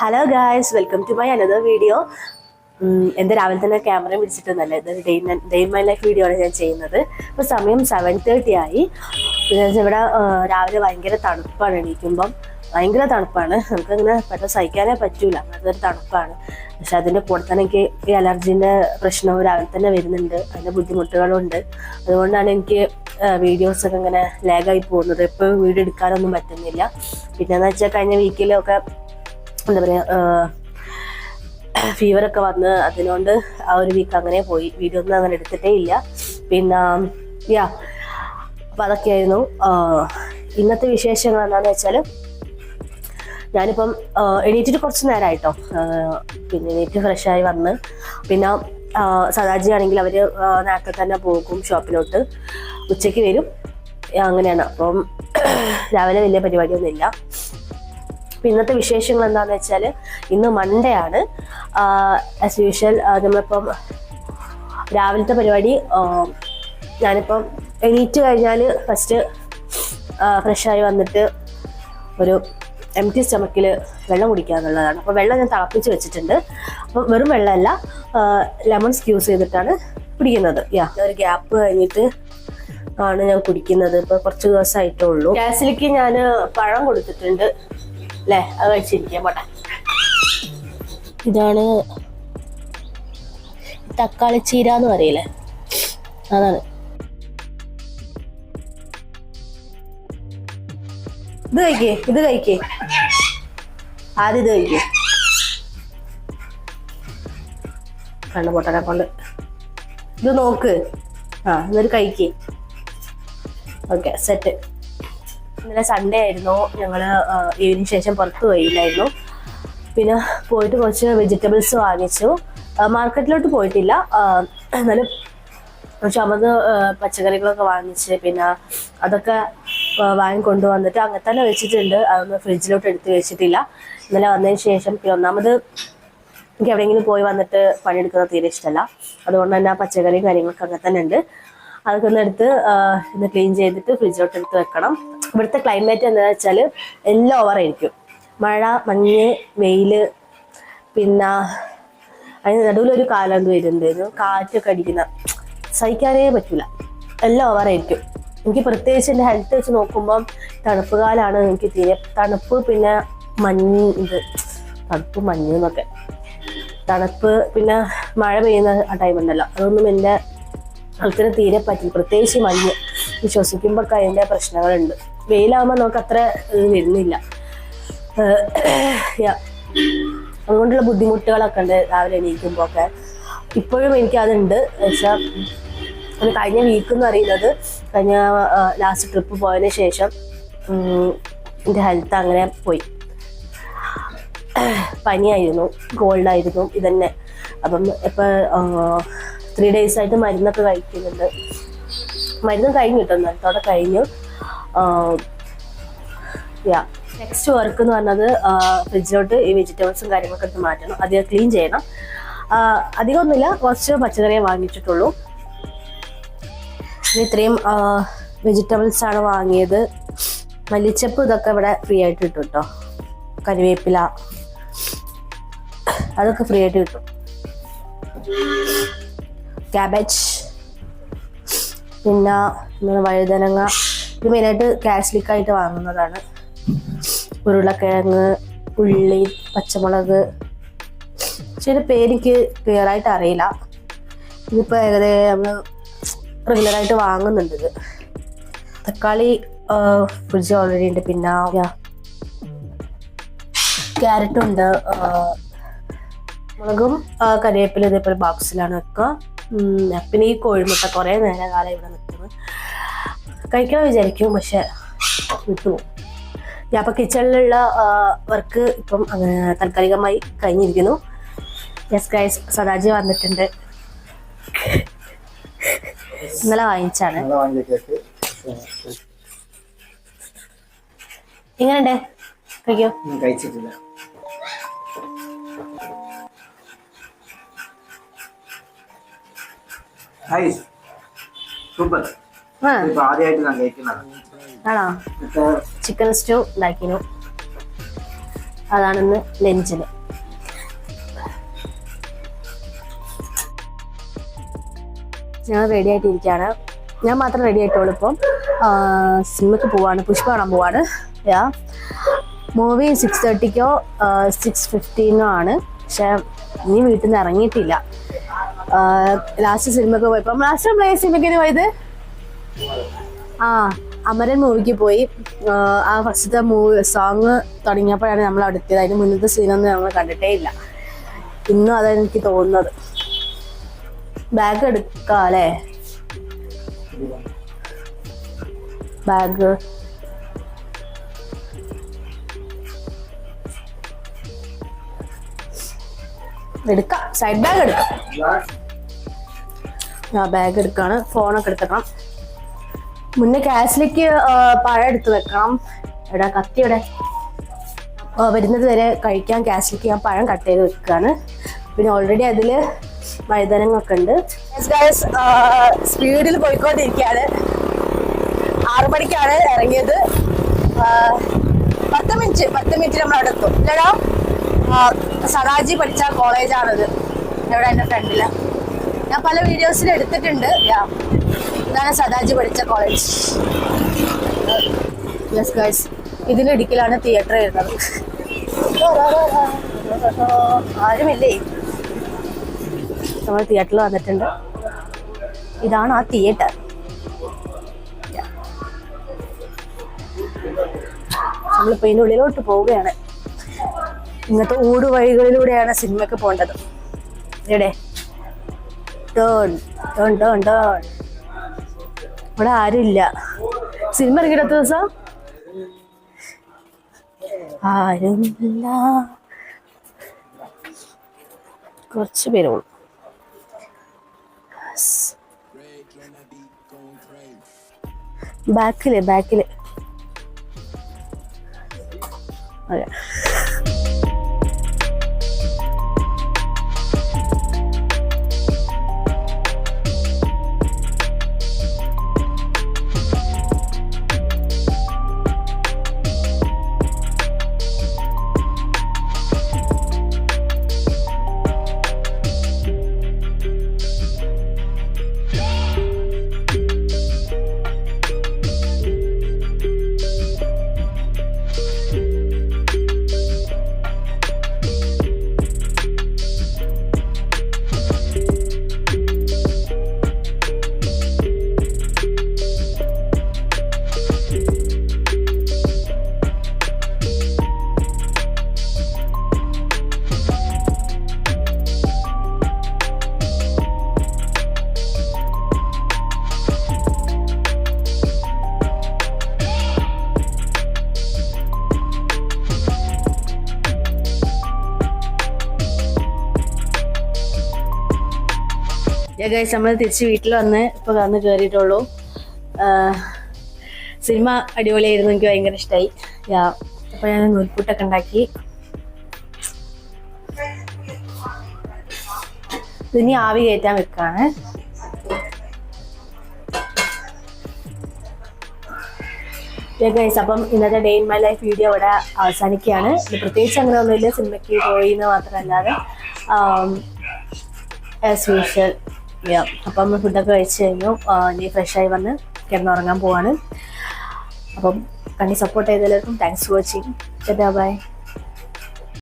Hello guys welcome to my another video എന്റെ രാവിലെ തന്നെ ക്യാമറ പിടിച്ചിട്ടൊന്നല്ല ഇതൊരു day day my life video ആണ് ഞാൻ ചെയ്യുന്നത്. ഇപ്പോൾ സമയം സെവൻ തേർട്ടി ആയി. ഇവിടെ രാവിലെ ഭയങ്കര തണുപ്പാണ് എണീക്കുമ്പം. ഭയങ്കര തണുപ്പാണ്. നമുക്ക് അങ്ങനെ പെട്ടെന്ന് സഹിക്കാനേ പറ്റൂല. അതൊരു തണുപ്പാണ്. പക്ഷെ അതിന്റെ കൂടെ തന്നെ എനിക്ക് ഈ അലർജീന്റെ പ്രശ്നവും രാവിലെ തന്നെ വരുന്നുണ്ട്. അതിന്റെ ബുദ്ധിമുട്ടുകളുണ്ട്. അതുകൊണ്ടാണ് എനിക്ക് വീഡിയോസ് ഒക്കെ ഇങ്ങനെ ലാഗായി പോകുന്നത്. ഇപ്പോൾ വീഡിയോ എടുക്കാനൊന്നും പറ്റുന്നില്ല. പിന്നെയെന്ന് വെച്ചാൽ കഴിഞ്ഞ വീക്കിലൊക്കെ എന്താ പറയുക ഫീവറൊക്കെ വന്ന് അതിനോണ്ട് ആ ഒരു വീക്ക് അങ്ങനെ പോയി. വീഡിയോ ഒന്നും അങ്ങനെ എടുത്തിട്ടേ ഇല്ല. പിന്നെ യാ അപ്പം അതൊക്കെയായിരുന്നു ഇന്നത്തെ വിശേഷങ്ങൾ എന്താണെന്ന് വെച്ചാൽ ഞാനിപ്പം എണീറ്റിട്ട് കുറച്ച് നേരമായിട്ടോ പിന്നെ എണീറ്റ് ഫ്രഷായി വന്ന്. പിന്നെ സദാജി ആണെങ്കിൽ അവർ നേരത്തെ തന്നെ പോകും ഷോപ്പിലോട്ട്. ഉച്ചയ്ക്ക് വരും. അങ്ങനെയാണ്. അപ്പം രാവിലെ വലിയ പരിപാടിയൊന്നുമില്ല. അപ്പം ഇന്നത്തെ വിശേഷങ്ങൾ എന്താണെന്ന് വെച്ചാൽ ഇന്ന് മൺഡേ ആണ്. ആസ് യൂഷ്വൽ നമ്മളിപ്പം രാവിലത്തെ പരിപാടി ഞാനിപ്പം എണീറ്റ് കഴിഞ്ഞാൽ ഫസ്റ്റ് ഫ്രഷായി വന്നിട്ട് ഒരു എം ടി സ്റ്റമക്കിൽ വെള്ളം കുടിക്കുക എന്നുള്ളതാണ്. അപ്പോൾ വെള്ളം ഞാൻ തിളപ്പിച്ച് വെച്ചിട്ടുണ്ട്. അപ്പം വെറും വെള്ളമല്ല ലെമൺ സ്ക്യൂസ് ചെയ്തിട്ടാണ് കുടിക്കുന്നത്. യാ ഒരു ഗ്യാപ്പ് കഴിഞ്ഞിട്ട് ആണ് ഞാൻ കുടിക്കുന്നത്. ഇപ്പോൾ കുറച്ച് ദിവസമായിട്ടേ ഉള്ളൂ ഗ്യാസിലേക്ക് ഞാൻ പഴം കൊടുത്തിട്ടുണ്ട്. അല്ലേ? അത് കഴിച്ചിരിക്കാൻ പോട്ടെ. ഇതാണ് തക്കാളി ചീര എന്ന് പറയില്ലേ? അതാണ്. ഇത് കഴിക്കേ ഇത് കഴിക്കേ. ആദ്യം ഇത് കഴിക്കേ. കണ്ണു പൊട്ടനെ കൊണ്ട്. ഇത് നോക്ക്. ആ ഇതൊരു കഴിക്കേ. ഓക്കെ സെറ്റ് ഇന്നലെ സൺഡേ ആയിരുന്നു. ഞങ്ങൾ ഈവനിങ് ശേഷം പുറത്ത് പോയില്ലായിരുന്നു. പിന്നെ പോയിട്ട് കുറച്ച് വെജിറ്റബിൾസ് വാങ്ങിച്ചു. മാർക്കറ്റിലോട്ട് പോയിട്ടില്ല. എന്നാലും ചുമന്ന് പച്ചക്കറികളൊക്കെ വാങ്ങിച്ച് പിന്നെ അതൊക്കെ ആ, വാങ്ങിക്കൊണ്ട് വന്നിട്ട് അങ്ങനെ തന്നെ വെച്ചിട്ടുണ്ട്. അതൊന്ന് ഫ്രിഡ്ജിലോട്ട് എടുത്ത് വെച്ചിട്ടില്ല. ഇന്നലെ വന്നതിന് ശേഷം പിന്നെ ഒന്നാമത് എനിക്ക് എവിടെയെങ്കിലും പോയി വന്നിട്ട് പണിയെടുക്കുന്നത് തീരെ ഇഷ്ടമല്ല. അതുകൊണ്ട് തന്നെ ആ പച്ചക്കറിയും കാര്യങ്ങളൊക്കെ അങ്ങനെ തന്നെ ഉണ്ട്. അതൊക്കെ ഒന്ന് എടുത്ത് ഒന്ന് ക്ലീൻ ചെയ്തിട്ട് ഫ്രിഡ്ജിലോട്ട് എടുത്ത് വെക്കണം. ഇവിടുത്തെ ക്ലൈമറ്റ് എന്താണെന്ന് വെച്ചാൽ എല്ലാം ഓവറായിരിക്കും മഴ മഞ്ഞ് വെയിൽ പിന്നെ അതിന് നടുവിലൊരു കാലം വരുന്നുണ്ടായിരുന്നു? കാറ്റൊക്കെ അടിക്കുന്ന. സഹിക്കാനേ പറ്റൂല. എല്ലാം ഓവറായിരിക്കും എനിക്ക് പ്രത്യേകിച്ച് എന്റെ ഹെൽത്ത് വെച്ച് നോക്കുമ്പം തണുപ്പ് കാലമാണ് എനിക്ക് തീരെ തണുപ്പ് പിന്നെ മഞ്ഞ് ഇത് തണുപ്പ് മഞ്ഞ് എന്നൊക്കെ. തണുപ്പ് പിന്നെ മഴ പെയ്യുന്ന ആ ടൈം അതൊന്നും എന്റെ ഹെൽത്തിന് തീരെ പറ്റില്ല. പ്രത്യേകിച്ച് മഞ്ഞ് ശ്വസിക്കുമ്പോൾ അതിന്റെ പ്രശ്നങ്ങളുണ്ട്. വെയിലാകുമ്പോൾ നമുക്ക് അത്ര വരുന്നില്ല. അതുകൊണ്ടുള്ള ബുദ്ധിമുട്ടുകളൊക്കെ ഉണ്ട് രാവിലെ എണീക്കുമ്പോൾ ഒക്കെ. ഇപ്പോഴും എനിക്കതുണ്ട് പക്ഷേ ഒരു കഴിഞ്ഞ വീക്ക് എന്ന് പറയുന്നത് കഴിഞ്ഞ ലാസ്റ്റ് ട്രിപ്പ് പോയതിന് ശേഷം എന്റെ ഹെൽത്ത് അങ്ങനെ പോയി. പനിയായിരുന്നു കോൾഡായിരുന്നു ഇതന്നെ. അപ്പം ഇപ്പം ത്രീ ഡേയ്സ് ആയിട്ട് മരുന്നൊക്കെ കഴിക്കുന്നുണ്ട്. മരുന്ന് കഴിഞ്ഞു കിട്ടും അവിടെ കഴിഞ്ഞു. യാ നെക്സ്റ്റ് വർക്ക് എന്ന് പറഞ്ഞത് ഫ്രിഡ്ജിലോട്ട് ഈ വെജിറ്റബിൾസും കാര്യങ്ങളൊക്കെ എടുത്ത് മാറ്റണം. അധികം ക്ലീൻ ചെയ്യണം. അധികം അധികമൊന്നുമില്ല കുറച്ച് പച്ചക്കറിയെ വാങ്ങിച്ചിട്ടുള്ളൂ. ഇത്രയും വെജിറ്റബിൾസ് ആണ് വാങ്ങിയത്. മല്ലിച്ചപ്പ് ഇതൊക്കെ ഇവിടെ ഫ്രീ ആയിട്ട് കിട്ടും കേട്ടോ. കരിവേപ്പില. അതൊക്കെ ഫ്രീ ആയിട്ട് കിട്ടും. ക്യാബേജ് പിന്നെ എന്താണ് വഴുതനങ്ങ. ഇത് മെയിനായിട്ട് കാസ്ലിക്കായിട്ട് വാങ്ങുന്നതാണ്. ഉരുളക്കിഴങ്ങ് ഉള്ളി പച്ചമുളക്. ചില പേരിക്ക് പേരെനിക്ക് ക്ലിയർ ആയിട്ട് അറിയില്ല. ഇതിപ്പോൾ ഏകദേശം നമ്മൾ റെഗുലറായിട്ട് വാങ്ങുന്നുണ്ട് ഇത്. തക്കാളി ഫ്രിഡ്ജ് ഓൾറെഡി ഉണ്ട്. പിന്നെ ക്യാരറ്റും ഉണ്ട് ആ, മുളകും ആ, കറിവേപ്പില ഇതേപോലെ ബോക്സിലാണ് വെക്കുക. പിന്നെ ഈ കോഴിമുട്ട കുറേ നേരം കാലം ഇവിടെ നിൽക്കുന്നത് കഴിക്കണം വിചാരിക്കും പക്ഷെ വിട്ടുപോകും ഞാൻ അപ്പം കിച്ചണിലുള്ള വർക്ക് ഇപ്പം താൽക്കാലികമായി കഴിഞ്ഞിരിക്കുന്നു. യെസ് ഗൈസ് സദാജി വന്നിട്ടുണ്ട്. ഇന്നലെ വാങ്ങിച്ചാണ്. എങ്ങനെയുണ്ട്? കഴിക്കോ? കഴിച്ചിട്ടില്ല. സൂപ്പർ ആ. ഇപ്പൊ ആദ്യമായിട്ട് ഞാൻ കഴിക്കുന്നത്. ആണോ? ചിക്കൻ സ്റ്റൂ ഉണ്ടാക്കിനു അതാണിന്ന് ലഞ്ചിന്. ഞാൻ റെഡി ആയിട്ടിരിക്കുകയാണ്. ഞാൻ മാത്രം റെഡി ആയിട്ടുള്ളൂ ഇപ്പം. സിനിമയ്ക്ക് പോവാണ് പുഷ്പ കാണാൻ പോവാണ്. യാ മൂവി സിക്സ് തേർട്ടിക്കോ സിക്സ് ഫിഫ്റ്റീനോ ആണ്. പക്ഷെ ഇനി വീട്ടിൽ നിന്ന് ഇറങ്ങിയിട്ടില്ല. ലാസ്റ്റ് സിനിമക്ക് പോയപ്പോൾ ലാസ്റ്റ് നമ്മൾ ഏത് സിനിമയ്ക്ക് പോയത്? ആ അമരൻ മൂവിക്ക് പോയി. ആ, ഫസ്റ്റത്തെ മൂവി സോങ് തുടങ്ങിയപ്പോഴാണ് നമ്മൾ അടുത്തത്. അതിന് മുന്നത്തെ സീനൊന്നും നമ്മൾ കണ്ടിട്ടേ ഇല്ല. ഇന്നും അതാണ് എനിക്ക് തോന്നുന്നത്. ബാഗ് എടുക്കാം അല്ലേ? ബാഗ് എടുക്കാം. സൈഡ് ബാഗ് എടുക്കാം. ബാഗ് എടുക്കുകയാണ് ഫോണൊക്കെ എടുത്തേക്കണം മുന്നേ ക്യാഷിലേക്ക് പഴം എടുത്ത് വെക്കണം. എടാ കത്തി ഇവിടെ. ആ, വരുന്നത് വരെ കഴിക്കാൻ ക്യാഷിലേക്ക് ഞാൻ പഴം കട്ട് ചെയ്ത് വെക്കുകയാണ്. പിന്നെ ഓൾറെഡി അതിൽ വഴുതനങ്ങൊക്കെ ഉണ്ട്. സ്പീഡിൽ പോയിക്കൊണ്ടിരിക്കുകയാണ്. ആറു മണിക്കാണ് ഇറങ്ങിയത്. പത്ത് മിനിറ്റ് പത്ത് മിനിറ്റ് നമ്മൾ അവിടെ എത്തും. ഇല്ലടാ സദാജി പഠിച്ച കോളേജാണത് ഇവിടെ എന്റെ ഫ്രണ്ടിൽ ഞാൻ പല വീഡിയോസിൽ എടുത്തിട്ടുണ്ട്. ഇതാണ് സദാജി പഠിച്ച കോളേജ് യെസ് ഗൈസ് ഇതിന് ഇടുക്കിലാണ് തിയേറ്റർ വരുന്നത്. ആരുമില്ലേ? നമ്മൾ തിയേറ്ററിൽ വന്നിട്ടുണ്ട്. ഇതാണ് ആ തിയേറ്റർ നമ്മളിപ്പോ ഇതിന്റെ ഉള്ളിലോട്ട് പോവുകയാണ്. ഇങ്ങനത്തെ ഊടുവഴികളിലൂടെയാണ് സിനിമയ്ക്ക് പോകേണ്ടത്. ഇവിടെ ഇവിടെ ആരുമില്ല. സിനിമ ഇറങ്ങിയിടത്ത ദിവസം? ആരുമില്ല. കുറച്ച് പേരുള്ളൂ ബാക്കിൽ ബാക്കിൽ. അതെ ഗൈസ് നമ്മൾ തിരിച്ച് വീട്ടിൽ വന്ന് ഇപ്പൊ വന്ന് കയറിയിട്ടുള്ളൂ സിനിമ അടിപൊളിയായിരുന്നു എനിക്ക് ഭയങ്കര ഇഷ്ടമായി യാ അപ്പൊ ഞാൻ നൂൽപ്പൂട്ടൊക്കെ ഉണ്ടാക്കി. ഇനി ആവി കയറ്റാൻ വെക്കാണ്. ഗൈസ് അപ്പം ഇന്നത്തെ day in my life video ഇവിടെ അവസാനിക്കുകയാണ്. പ്രത്യേകിച്ച് അങ്ങനെ ഒന്നുമില്ല സിനിമയ്ക്ക് പോയി എന്ന് മാത്രമല്ലാതെ. ആസ് യൂഷ്വൽ അപ്പം ഫുഡൊക്കെ കഴിച്ച് കഴിഞ്ഞു. ഇനി ഫ്രഷായി വന്ന് കിടന്നുറങ്ങാൻ പോവാണ്. അപ്പം കണ്ണി സപ്പോർട്ട് ചെയ്തഎല്ലാവർക്കും താങ്ക്സ് ഫോർ വാച്ചിങ് ബൈ